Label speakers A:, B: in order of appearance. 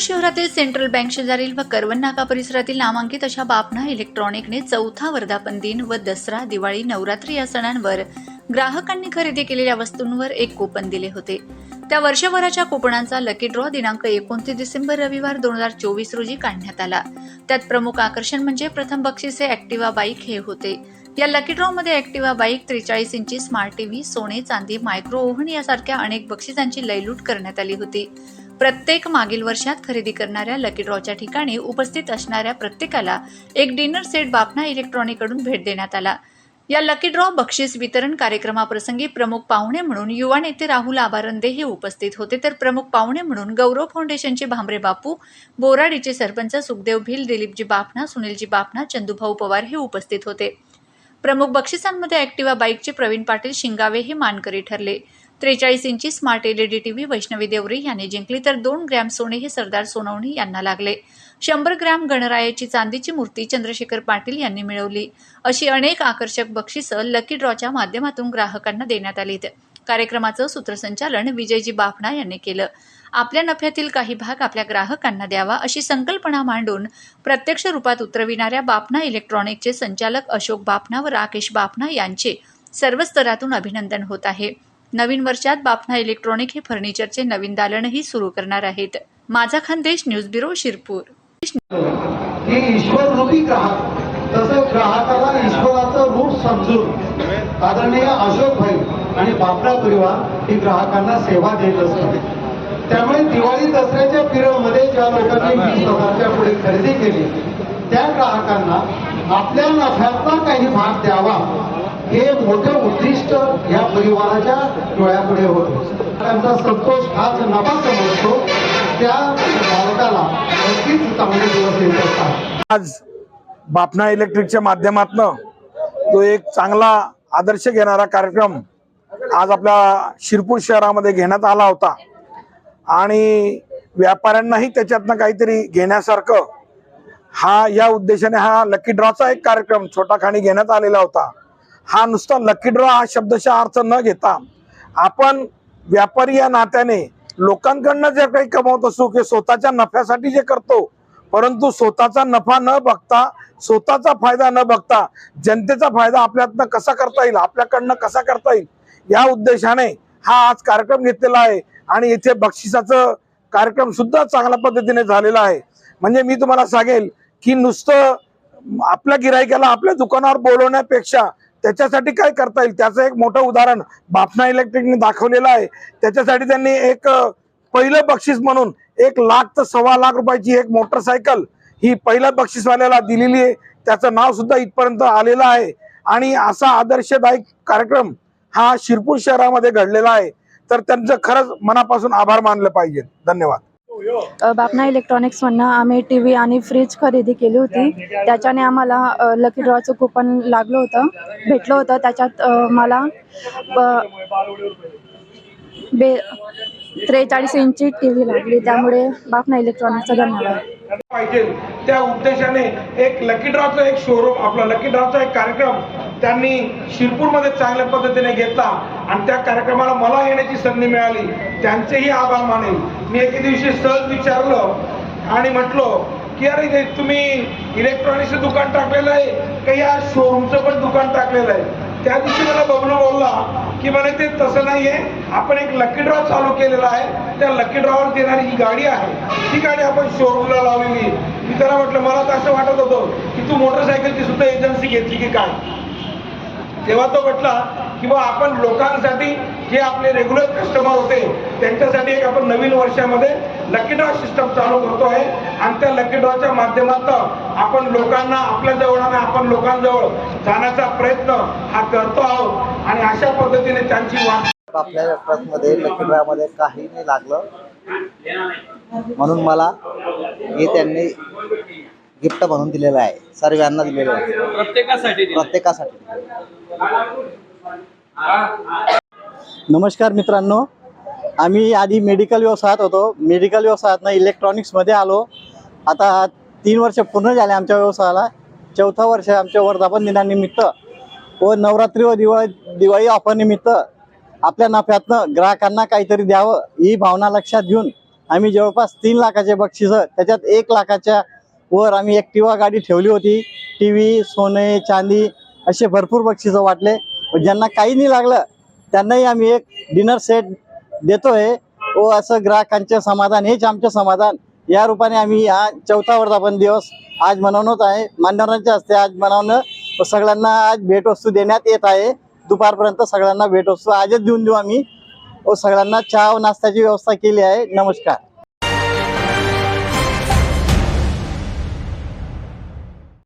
A: शहरातील central bank शेजारील व करवण नाका परिसरातील नामांकित अशा बापना इलेक्ट्रॉनिकने चौथा वर्धापन दिन व दसरा दिवाळी नवरात्री या सणांवर ग्राहकांनी खरेदी केलेल्या वस्तूंवर एक कुपन दिले होते. त्या वर्षभराच्या कुपनांचा लकी ड्रॉ दिनांक एकोणतीस डिसेंबर रविवार दोन हजार चोवीस रोजी काढण्यात आला. त्यात प्रमुख आकर्षण म्हणजे प्रथम बक्षिसे ऍक्टिवा बाईक हे होते. या लकी ड्रॉ मध्ये ऍक्टिवा बाईक त्रेचाळीस इंची स्मार्ट टीव्ही सोने चांदी मायक्रो ओव्हन यासारख्या अनेक बक्षिसांची लयलूट करण्यात आली होती. प्रत्येक मागील वर्षात खरेदी करणाऱ्या लकी ड्रॉच्या ठिकाणी उपस्थित असणाऱ्या प्रत्येकाला एक डिनर सेट बापना इलेक्ट्रॉनिकडून भेट देण्यात आला. या लकी ड्रॉ बक्षीस वितरण कार्यक्रमाप्रसंगी प्रमुख पाहुणे म्हणून युवा नेते राहुल आबारंदे हे उपस्थित होते. तर प्रमुख पाहुणे म्हणून गौरव फाउंडेशनचे भांबरे बापू बोराडीचे सरपंच सुखदेव भिल दिलीपजी बापना सुनीलजी बापना चंदूभाऊ पवार हे उपस्थित होते. प्रमुख बक्षिसांमध्ये ऍक्टिवा बाईकचे प्रवीण पाटील शिंगावे हे मानकरी ठरले. त्रेचाळीस इंची smart LED TV Vaishnavi Deore यांनी जिंकली तर दोन ग्रॅम सोने हे सरदार सोनवणी यांना लागले. शंभर ग्रॅम गणरायाची चांदीची मूर्ती चंद्रशेखर पाटील यांनी मिळवली. अशी अनेक आकर्षक बक्षिसं लकी ड्रॉच्या माध्यमातून ग्राहकांना देण्यात आलीत. कार्यक्रमाचं सूत्रसंचालन विजयजी बाफणा यांनी केलं. आपल्या नफ्यातील काही भाग आपल्या ग्राहकांना द्यावा अशी संकल्पना मांडून प्रत्यक्ष रूपात उतरविणाऱ्या बापना इलेक्ट्रॉनिकचे संचालक अशोक बापना व राकेश बापना यांचे सर्व स्तरातून अभिनंदन होत आहे. नवीन वर्षात बापना इलेक्ट्रॉनिक हे फर्निचरचे नवीन दालनही सुरू करणार आहेत. माझा खानदेश न्यूज ब्युरो शिरपूर.
B: की ईश्वर रूपी ग्राहक तसं ग्राहकाला ईश्वराचं रूप समजून आदरणीय अशोक भाई आणि बापरा परिवार ही ग्राहकांना सेवा देत असतात. त्यामुळे दिवाळी दसऱ्याच्या पिरियडमध्ये ज्या लोकांनी वीस हजारच्या पुढे खरेदी केली त्या ग्राहकांना आपल्या नफ्यातला काही भाग द्यावा हे मोठं उद्दिष्ट या परिवाराच्या डोळ्यापुढे होतं. त्यांचा संतोष हाच नफा समजतो त्या बालकाला नक्कीच चांगले दिवस येत असतात.
C: आज बापना इलेक्ट्रिकच्या माध्यमातनं तो एक चांगला आदर्श घेणारा कार्यक्रम आज आपल्या शिरपूर शहरामध्ये घेण्यात आला होता. आणि व्यापाऱ्यांनाही त्याच्यातनं काहीतरी घेण्यासारखं हा या उद्देशाने हा लकी ड्रॉचा एक कार्यक्रम छोटा खाणी घेण्यात आलेला होता. हा नुसता लकी ड्रॉ हा शब्दशः अर्थ न घेता आपण व्यापारी या नात्याने लोकांकडनं जे काही कमवत असू की स्वतःच्या नफ्यासाठी जे करतो परंतु स्वतःचा नफा न बघता स्वतःचा फायदा न बघता जनतेचा फायदा आपल्यातनं कसा करता येईल आपल्याकडनं कसा करता येईल या उद्देशाने हा आज कार्यक्रम घेतलेला आहे. आणि इथे बक्षिसाचं कार्यक्रम सुद्धा चांगल्या पद्धतीने झालेला आहे. म्हणजे मी तुम्हाला सांगेल की नुसतं आपल्या गिरायकाला आपल्या दुकानावर बोलवण्यापेक्षा त्याच्यासाठी काय करता येईल? त्याचं एक मोठं उदाहरण बापना इलेक्ट्रिकने दाखवलेलं आहे. त्याच्यासाठी त्यांनी एक पहिलं बक्षीस म्हणून एक लाख तर सव्वा लाख रुपयाची एक मोटरसायकल ही पहिल्या बक्षीसवाल्याला दिलेली आहे. त्याचं नाव सुद्धा इथपर्यंत आलेलं आहे. आणि असा आदर्शदायक कार्यक्रम हा शिरपूर शहरामध्ये घडलेला आहे. तर त्यांचं खरंच मनापासून आभार मानलं पाहिजे. धन्यवाद.
D: बापना इलेक्ट्रॉनिक्समधनं आम्ही टी व्ही आणि फ्रीज खरेदी केली होती. त्याच्याने आम्हाला लकी ड्रॉचं कुपन लागलं होतं. भेटलं होतं. त्याच्यात मला बे त्रेचाळीस इंची टी व्ही लागली. त्यामुळे बापना इलेक्ट्रॉनिक्सचा धन्यवाद.
C: पाहिजे. त्या उद्देशाने एक लकी ड्रॉचा एक शोरूम आपला लकी ड्रॉचा एक कार्यक्रम त्यांनी शिरपूरमध्ये चांगल्या पद्धतीने घेतला. आणि त्या कार्यक्रमाला मला येण्याची संधी मिळाली. त्यांचेही आभार मानेल मी एके दिवशी सहज विचारलं आणि म्हटलो की अरे हे तुम्ही इलेक्ट्रॉनिक्सचं दुकान टाकलेलं आहे का? या शोरूमचं पण दुकान टाकलेलं आहे. त्या दिवशी मला बबलू बोलला की म्हणे ते तसं नाहीये. आपण एक लकी ड्रॉ चालू केलेला आहे. त्या लकी ड्रॉवर देणारी ही गाडी आहे ती गाडी आपण शोरूमला लावलेली मी त्याला म्हटलं मला तर असं वाटत होतं की तू मोटरसायकलची सुद्धा एजन्सी घेतली की काय? तेव्हा तो म्हटला की बा आपण लोकांसाठी जे आपले रेग्युलर कस्टमर होते त्यांच्यासाठी एक आपण नवीन वर्षामध्ये लकी ड्रॉ सिस्टम चालू करतो आहे. आणि त्या लकी ड्रॉच्या माध्यमातून आपण लोकांना आपल्या जवळ आणि आपण लोकांजवळ जाण्याचा प्रयत्न हा करतो आहोत. आणि अशा पद्धतीने त्यांची वाट
E: आपल्या ट्रकमध्ये लकीड्रामध्ये काही नाही लागलं. म्हणून मला हे त्यांनी गिफ्ट म्हणून दिलेलं आहे. सर्वांना दिलेलं आहे.
F: प्रत्येकासाठी दिलं.
E: प्रत्येकासाठी. नमस्कार मित्रांनो. आम्ही आधी मेडिकल व्यवसायात होतो. मेडिकल व्यवसायातनं इलेक्ट्रॉनिक्समध्ये आलो. आता तीन वर्ष पूर्ण झाले आमच्या व्यवसायाला. चौथा वर्ष आमच्या वर्धापन दिनानिमित्त व नवरात्री व दिवाळी दिवाळी ऑफरनिमित्त आपल्या नफ्यातनं ग्राहकांना काहीतरी द्यावं ही भावना लक्षात घेऊन आम्ही जवळपास तीन लाखाचे बक्षिसं त्याच्यात एक लाखाच्या वर आम्ही ॲक्टिवा गाडी ठेवली होती. टी व्ही सोने चांदी असे भरपूर बक्षिसं वाटले. ज्यांना काही नाही लागलं त्यांनाही आम्ही एक डिनर सेट देतोय. व असं ग्राहकांचे समाधान हेच आमचे समाधान. या रूपाने आम्ही हा चौथा वर्धापन दिवस आज मनवणत आहे. मान्यवरांच्या हस्ते आज मनवणं व सगळ्यांना आज भेटवस्तू देण्यात येत आहे. दुपारपर्यंत सगळ्यांना भेटवस्तू आजच देऊन देऊ आम्ही. व सगळ्यांना चहा व नाश्त्याची व्यवस्था केली आहे. नमस्कार.